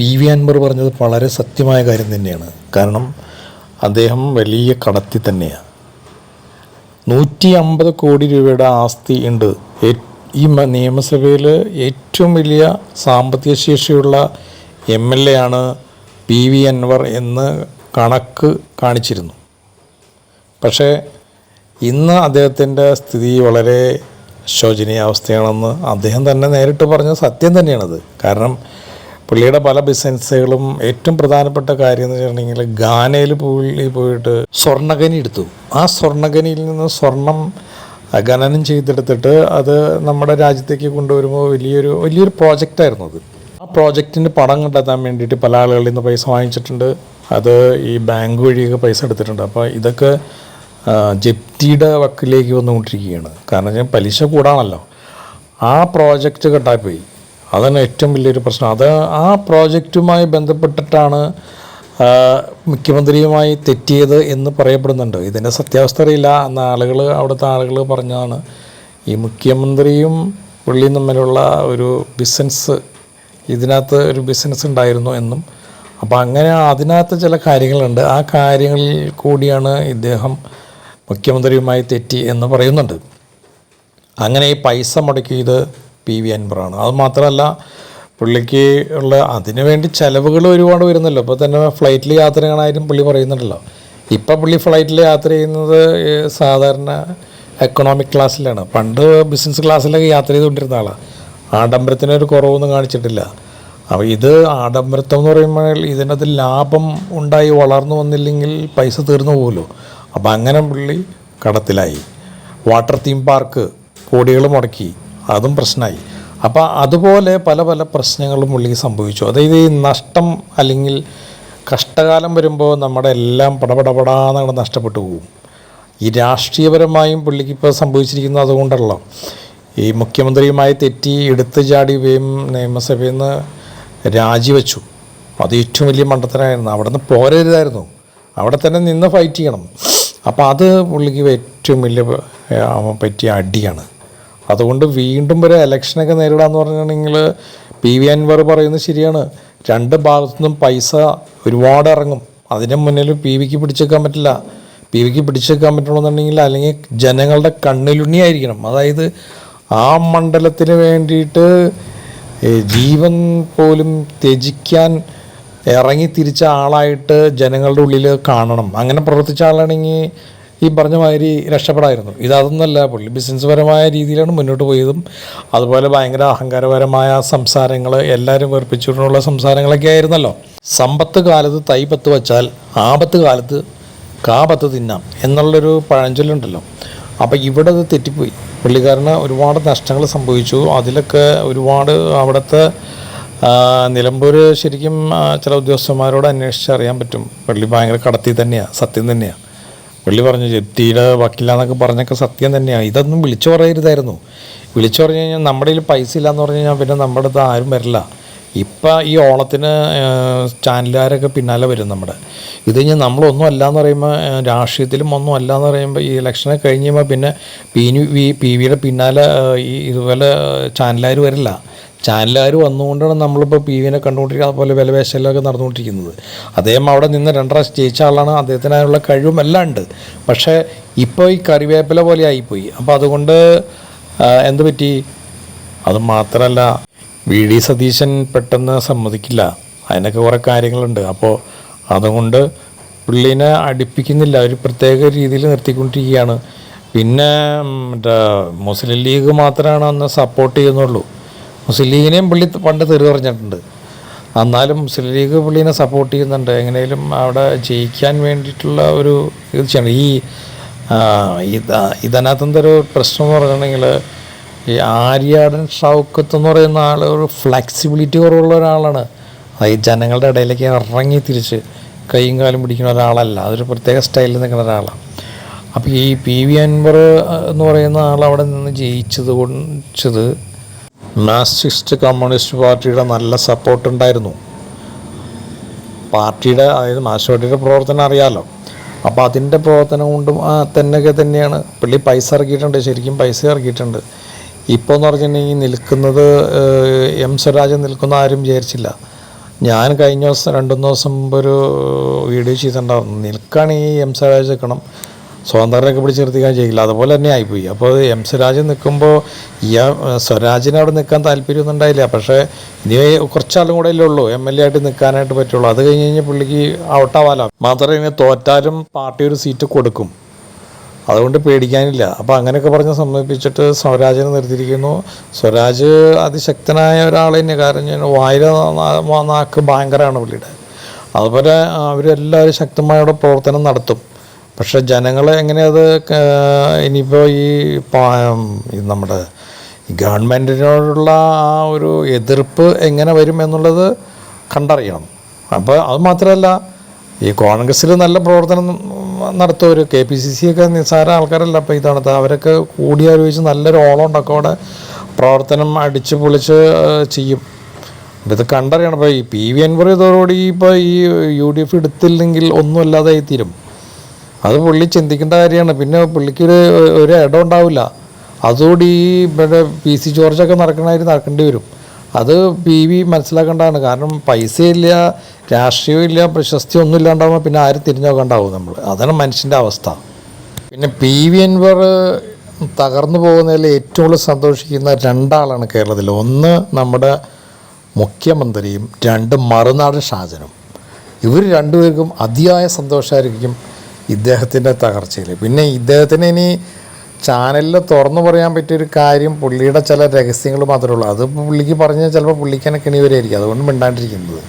P V Anwar പറഞ്ഞത് വളരെ സത്യമായ കാര്യം തന്നെയാണ്. കാരണം അദ്ദേഹം വലിയ കടത്തി തന്നെയാണ്. നൂറ്റി അമ്പത് കോടി രൂപയുടെ ആസ്തി ഉണ്ട്. ഈ നിയമസഭയിൽ ഏറ്റവും വലിയ സാമ്പത്തിക ശേഷിയുള്ള എം എൽ എ ആണ് പി വി അൻവർ എന്ന് കണക്ക് കാണിച്ചിരുന്നു. പക്ഷേ ഇന്ന് അദ്ദേഹത്തിന്റെ സ്ഥിതി വളരെ ശോചനീയാവസ്ഥയാണെന്ന് അദ്ദേഹം തന്നെ നേരിട്ട് പറഞ്ഞ സത്യം തന്നെയാണത്. കാരണം പുള്ളിയുടെ പല ബിസിനസ്സുകളും ഏറ്റവും പ്രധാനപ്പെട്ട കാര്യം എന്ന് വെച്ചിട്ടുണ്ടെങ്കിൽ ഗാനയിൽ പുള്ളി പോയിട്ട് സ്വർണഖനി എടുത്തു. ആ സ്വർണഖനിയിൽ നിന്ന് സ്വർണം ഖനനം ചെയ്തെടുത്തിട്ട് അത് നമ്മുടെ രാജ്യത്തേക്ക് കൊണ്ടുവരുമ്പോൾ വലിയൊരു വലിയൊരു പ്രോജക്റ്റായിരുന്നു അത്. ആ പ്രോജക്റ്റിന്റെ പണം കണ്ടെത്താൻ വേണ്ടിയിട്ട് പല ആളുകളിൽ നിന്ന് പൈസ വാങ്ങിച്ചിട്ടുണ്ട്. അത് ഈ ബാങ്ക് വഴിയൊക്കെ പൈസ എടുത്തിട്ടുണ്ട്. അപ്പോൾ ഇതൊക്കെ ജപ്തിയുടെ വക്കിലേക്ക് വന്നുകൊണ്ടിരിക്കുകയാണ്. കാരണം പലിശ കൂടാണല്ലോ. ആ പ്രോജക്റ്റ് കട്ടായിപ്പോയി അതാണ് ഏറ്റവും വലിയൊരു പ്രശ്നം. അത് ആ പ്രോജക്റ്റുമായി ബന്ധപ്പെട്ടിട്ടാണ് മുഖ്യമന്ത്രിയുമായി തെറ്റിയത് എന്ന് പറയപ്പെടുന്നുണ്ട്. ഇതിന്റെ സത്യാവസ്ഥ അറിയില്ല. എന്ന ആളുകൾ അവിടുത്തെ ആളുകൾ പറഞ്ഞതാണ് ഈ മുഖ്യമന്ത്രിയും പുള്ളിയും തമ്മിലുള്ള ഒരു ബിസിനസ് ഇതിനകത്ത് ഒരു ബിസിനസ് ഉണ്ടായിരുന്നു എന്നും. അപ്പോൾ അങ്ങനെ അതിനകത്ത് ചില കാര്യങ്ങളുണ്ട്. ആ കാര്യങ്ങളിൽ കൂടിയാണ് ഇദ്ദേഹം മുഖ്യമന്ത്രിയുമായി തെറ്റി എന്ന് പറയുന്നുണ്ട്. അങ്ങനെ ഈ പൈസ മുടക്കിയത് പി വി അൻവറാണ്. അത് മാത്രമല്ല പുള്ളിക്ക് ഉള്ള അതിനു വേണ്ടി ചിലവുകൾ ഒരുപാട് വരുന്നല്ലോ ഇപ്പോൾ തന്നെ ഫ്ലൈറ്റിൽ യാത്ര ചെയ്യണമായാലും പുള്ളി പറയുന്നുണ്ടല്ലോ. ഇപ്പം പുള്ളി ഫ്ലൈറ്റിൽ യാത്ര ചെയ്യുന്നത് സാധാരണ എക്കണോമിക് ക്ലാസ്സിലാണ് പണ്ട് ബിസിനസ് ക്ലാസ്സിലൊക്കെ യാത്ര ചെയ്തുകൊണ്ടിരുന്ന ആളാണ് ആഡംബരത്തിനൊരു കുറവൊന്നും കാണിച്ചിട്ടില്ല. അപ്പോൾ ഇത് ആഡംബരത്വം എന്ന് പറയുമ്പോൾ ഇതിനകത്ത് ലാഭം ഉണ്ടായി വളർന്നു വന്നില്ലെങ്കിൽ പൈസ തീർന്നു പോകുമല്ലോ അപ്പോൾ അങ്ങനെ പുള്ളി കടത്തിലായി. വാട്ടർ തീം പാർക്ക് കോടികൾ മുടക്കി. അതും പ്രശ്നമായി. അപ്പോൾ അതുപോലെ പല പല പ്രശ്നങ്ങളും പുള്ളിക്ക് സംഭവിച്ചു. അതായത് ഈ നഷ്ടം അല്ലെങ്കിൽ കഷ്ടകാലം വരുമ്പോൾ നമ്മുടെ എല്ലാം പടപടപടാന്നങ്ങട് നഷ്ടപ്പെട്ടു പോകും. ഈ രാഷ്ട്രീയപരമായും പുള്ളിക്ക് ഇപ്പോൾ സംഭവിച്ചിരിക്കുന്നത് അതുകൊണ്ടല്ലോ. ഈ മുഖ്യമന്ത്രിയുമായി തെറ്റി എടുത്തു ചാടി വേം നിയമസഭയിൽ നിന്ന് രാജിവെച്ചു. അത് ഏറ്റവും വലിയ മണ്ടത്തരമായിരുന്നു. അവിടെ നിന്ന് പോരരുതായിരുന്നു. അവിടെ തന്നെ നിന്ന് ഫൈറ്റ് ചെയ്യണം. അപ്പോൾ അത് പുള്ളിക്ക് ഏറ്റവും വലിയ പറ്റിയ അടിയാണ്. അതുകൊണ്ട് വീണ്ടും ഒരു ഇലക്ഷനൊക്കെ നേരിടാന്ന് പറഞ്ഞിട്ടുണ്ടെങ്കിൽ പി വി അൻവർ പറയുന്നത് ശരിയാണ്. രണ്ട് ഭാഗത്തു നിന്നും പൈസ ഒരുപാട് ഇറങ്ങും. അതിന് മുന്നിൽ പി വിക്ക് പിടിച്ചേക്കാൻ പറ്റില്ല. പി വിക്ക് പിടിച്ചേക്കാൻ പറ്റണമെന്നുണ്ടെങ്കിൽ അല്ലെങ്കിൽ ജനങ്ങളുടെ കണ്ണിലുണ്ണിയായിരിക്കണം. അതായത് ആ മണ്ഡലത്തിന് വേണ്ടിയിട്ട് ജീവൻ പോലും ത്യജിക്കാൻ ഇറങ്ങി തിരിച്ച ആളായിട്ട് ജനങ്ങളുടെ ഉള്ളിൽ കാണണം. അങ്ങനെ പ്രവർത്തിച്ച ആളാണെങ്കിൽ ഈ പറഞ്ഞ മാതിരി രക്ഷപ്പെടായിരുന്നു. ഇതൊന്നല്ല പുള്ളി ബിസിനസ് പരമായ രീതിയിലാണ് മുന്നോട്ട് പോയതും അതുപോലെ ഭയങ്കര അഹങ്കാരപരമായ സംസാരങ്ങൾ എല്ലാവരും വെറുപ്പിച്ചുകൊണ്ടുള്ള സംസാരങ്ങളൊക്കെ ആയിരുന്നല്ലോ. സമ്പത്ത് കാലത്ത് തൈ പത്ത് വച്ചാൽ ആപത്ത് കാലത്ത് കാപത്ത് തിന്നാം എന്നുള്ളൊരു പഴഞ്ചൊല്ലുണ്ടല്ലോ. അപ്പോൾ ഇവിടെ അത് തെറ്റിപ്പോയി. പുള്ളിക്കാരന് ഒരുപാട് നഷ്ടങ്ങൾ സംഭവിച്ചു. അതിലൊക്കെ ഒരുപാട് അവിടുത്തെ നിലമ്പൂർ ശരിക്കും ചില ഉദ്യോഗസ്ഥന്മാരോട് അന്വേഷിച്ച് അറിയാൻ പറ്റും. പള്ളി ഭയങ്കര കടത്തി തന്നെയാണ് സത്യം തന്നെയാണ് പുള്ളി പറഞ്ഞു ജപ്തിയുടെ വക്കില്ലാന്നൊക്കെ പറഞ്ഞൊക്കെ സത്യം തന്നെയാണ് ഇതൊന്നും വിളിച്ചു പറയരുതായിരുന്നു. വിളിച്ചു പറഞ്ഞു കഴിഞ്ഞാൽ നമ്മുടെ കയ്യിൽ പൈസ ഇല്ലാന്ന് പറഞ്ഞു കഴിഞ്ഞാൽ പിന്നെ നമ്മുടെ അടുത്ത് ആരും വരില്ല. ഇപ്പം ഈ ഓണത്തിന് ചാനലുകാരൊക്കെ പിന്നാലെ വരും നമ്മുടെ. ഇത് കഴിഞ്ഞാൽ നമ്മളൊന്നും അല്ല എന്ന് പറയുമ്പോൾ രാഷ്ട്രീയത്തിലും ഒന്നും അല്ല എന്ന് പറയുമ്പോൾ ഈ ഇലക്ഷനെ കഴിഞ്ഞ് കഴിയുമ്പോൾ പിന്നെ പി വി പി വിയുടെ പിന്നാലെ ഈ ഇതുപോലെ ചാനലുകാർ വരില്ല. ചാനലുകാർ വന്നുകൊണ്ടാണ് നമ്മളിപ്പോൾ പി വിനെ കണ്ടുകൊണ്ടിരിക്കുന്നത്. അതുപോലെ വിലപേശലൊക്കെ നടന്നുകൊണ്ടിരിക്കുന്നത്. അദ്ദേഹം അവിടെ നിന്ന് രണ്ടര ജയിച്ച ആളാണ്. അദ്ദേഹത്തിനായുള്ള കഴിവും എല്ലാം ഉണ്ട് പക്ഷേ ഇപ്പോൾ ഈ കറിവേപ്പില പോലെ ആയിപ്പോയി. അപ്പോൾ അതുകൊണ്ട് എന്ത് പറ്റി? അത് മാത്രമല്ല വി ഡി സതീശൻ പെട്ടെന്ന് സമ്മതിക്കില്ല. അതിനൊക്കെ കുറേ കാര്യങ്ങളുണ്ട്. അപ്പോൾ അതുകൊണ്ട് പുള്ളീനെ അടുപ്പിക്കുന്നില്ല. ഒരു പ്രത്യേക രീതിയിൽ നിർത്തിക്കൊണ്ടിരിക്കുകയാണ്. പിന്നെ മറ്റേ മുസ്ലിം ലീഗ് മാത്രമാണ് അന്ന് സപ്പോർട്ട് ചെയ്യുന്നുള്ളൂ. മുസ്ലിം ലീഗിനെയും പുള്ളി പണ്ട് തെറി പറഞ്ഞിട്ടുണ്ട്. എന്നാലും മുസ്ലിം ലീഗ് പുള്ളീനെ സപ്പോർട്ട് ചെയ്യുന്നുണ്ട്. എങ്ങനെയും അവിടെ ജയിക്കാൻ വേണ്ടിയിട്ടുള്ള ഒരു ഇത് ചെയ്യണം. ഈ ഇതിനകത്തൊരു പ്രശ്നം എന്ന് പറഞ്ഞിട്ടുണ്ടെങ്കിൽ ഈ ആര്യാടൻ ഷൗക്കത്ത് എന്ന് പറയുന്ന ആൾ ഒരു ഫ്ലെക്സിബിലിറ്റി കുറവുള്ള ഒരാളാണ്. ഈ ജനങ്ങളുടെ ഇടയിലേക്ക് ഇറങ്ങി തിരിച്ച് കൈയും കാലും പിടിക്കുന്ന ഒരാളല്ല. അതൊരു പ്രത്യേക സ്റ്റൈലിൽ നിൽക്കുന്ന ഒരാളാണ്. അപ്പോൾ ഈ പി വി അൻവർ എന്ന് പറയുന്ന ആൾ അവിടെ നിന്ന് ജയിച്ചത് കൊണ്ടത് മാർക്സിസ്റ്റ് കമ്മ്യൂണിസ്റ്റ് പാർട്ടിയുടെ നല്ല സപ്പോർട്ട് ഉണ്ടായിരുന്നു. പാർട്ടിയുടെ അതായത് മാർക്സിസ്റ്റ് പ്രവർത്തനം അറിയാമല്ലോ അപ്പോൾ അതിന്റെ പ്രവർത്തനം കൊണ്ടും തന്നെയൊക്കെ തന്നെയാണ്. പുള്ളി പൈസ ഇറക്കിയിട്ടുണ്ട് ശരിക്കും പൈസ ഇറക്കിയിട്ടുണ്ട്. ഇപ്പോൾ എന്ന് പറഞ്ഞിട്ടുണ്ടെങ്കിൽ നിൽക്കുന്നത് എം സ്വരാജൻ നിൽക്കുന്ന ആരും വിചാരിച്ചില്ല. ഞാൻ കഴിഞ്ഞ ദിവസം രണ്ടു ദിവസം മുമ്പ് ഒരു വീഡിയോ ചെയ്തിട്ടുണ്ടായിരുന്നു. നിൽക്കുകയാണെങ്കിൽ എം സ്വരാജ് നിൽക്കണം. സ്വതന്ത്രരൊക്കെ പിടിച്ച് നിർത്തിക്കാൻ ചെയ്യില്ല. അതുപോലെ തന്നെ ആയിപ്പോയി. അപ്പോൾ എം സ്വരാജ് നിൽക്കുമ്പോൾ ഈ സ്വരാജിനെ അവിടെ നിൽക്കാൻ താല്പര്യമൊന്നും ഉണ്ടായില്ല പക്ഷേ ഇനി കുറച്ചാലും കൂടെ അല്ലേ ഉള്ളൂ. എം എൽ എ ആയിട്ട് നിൽക്കാനായിട്ട് പറ്റുള്ളൂ. അത് കഴിഞ്ഞ് കഴിഞ്ഞാൽ പുള്ളിക്ക് ഔട്ടാവാലോ. മാത്രമേ ഇനി തോറ്റാലും പാർട്ടി ഒരു സീറ്റ് കൊടുക്കും. അതുകൊണ്ട് പേടിക്കാനില്ല. അപ്പോൾ അങ്ങനെയൊക്കെ പറഞ്ഞ് സമ്മതിപ്പിച്ചിട്ട് സ്വരാജിനെ നിർത്തിയിരിക്കുന്നു. സ്വരാജ് അതിശക്തനായ ഒരാൾ തന്നെ. കാരണം വായില നാക്ക് ഭയങ്കരമാണ് പുള്ളിയുടെ. അതുപോലെ അവരെല്ലാവരും ശക്തമായ പ്രവർത്തനം നടത്തും. പക്ഷെ ജനങ്ങളെ എങ്ങനെ അത് ഇനിയിപ്പോൾ ഈ നമ്മുടെ ഗവൺമെന്റിനോടുള്ള ആ ഒരു എതിർപ്പ് എങ്ങനെ വരും എന്നുള്ളത് കണ്ടറിയണം. അപ്പോൾ അത് മാത്രമല്ല ഈ കോൺഗ്രസ്സിൽ നല്ല പ്രവർത്തനം നടത്തുവർ കെ പി സി സി ഒക്കെ നിസ്സാര ആൾക്കാരല്ല. അപ്പോൾ ഇതാണ് അവരൊക്കെ കൂടിയാലോചിച്ച് നല്ലൊരു ഓളം ഉണ്ടാക്കും അവിടെ പ്രവർത്തനം അടിച്ച് പൊളിച്ച് ചെയ്യും. ഇത് കണ്ടറിയണം. അപ്പോൾ ഈ പി വി അൻവർ ഇതോടുകൂടി ഇപ്പോൾ ഈ യു ഡി എഫ് എടുത്തില്ലെങ്കിൽ ഒന്നും അല്ലാതായി തീരും. അത് പുള്ളി ചിന്തിക്കേണ്ട കാര്യമാണ്. പിന്നെ പുള്ളിക്ക് ഒരു ഒരു ഇടം ഉണ്ടാവില്ല. അതോടെ ഈ ഇവിടെ പി സി ജോർജൊക്കെ നടക്കണമാതിരി നടക്കേണ്ടി വരും. അത് പി വി മനസ്സിലാക്കേണ്ടതാണ്. കാരണം പൈസയില്ല രാഷ്ട്രീയമില്ല പ്രശസ്തി ഒന്നും ഇല്ലാണ്ടാവുമ്പോൾ പിന്നെ ആരും തിരിഞ്ഞു നോക്കണ്ടാവും നമ്മൾ അതാണ് മനുഷ്യന്റെ അവസ്ഥ. പിന്നെ പി വി അൻവർ തകർന്നു പോകുന്നതിൽ ഏറ്റവും കൂടുതൽ സന്തോഷിക്കുന്ന രണ്ടാളാണ് കേരളത്തിൽ. ഒന്ന് നമ്മുടെ മുഖ്യമന്ത്രിയും രണ്ട് മറുനാടൻ ഷാജനും. ഇവർ രണ്ടുപേർക്കും അതിയായ സന്തോഷമായിരിക്കും ഇദ്ദേഹത്തിന്റെ തകർച്ചയിൽ. പിന്നെ ഇദ്ദേഹത്തിന് ഇനി ചാനലിൽ തുറന്നു പറയാൻ പറ്റിയൊരു കാര്യം പുള്ളിയുടെ ചില രഹസ്യങ്ങൾ മാത്രമേ ഉള്ളൂ. അത് പുള്ളിക്ക് പറഞ്ഞാൽ ചിലപ്പോൾ പുള്ളിക്കനെ തന്നെ കിണി വരെയായിരിക്കും അതുകൊണ്ട് മിണ്ടാണ്ടിരിക്കുന്നത്.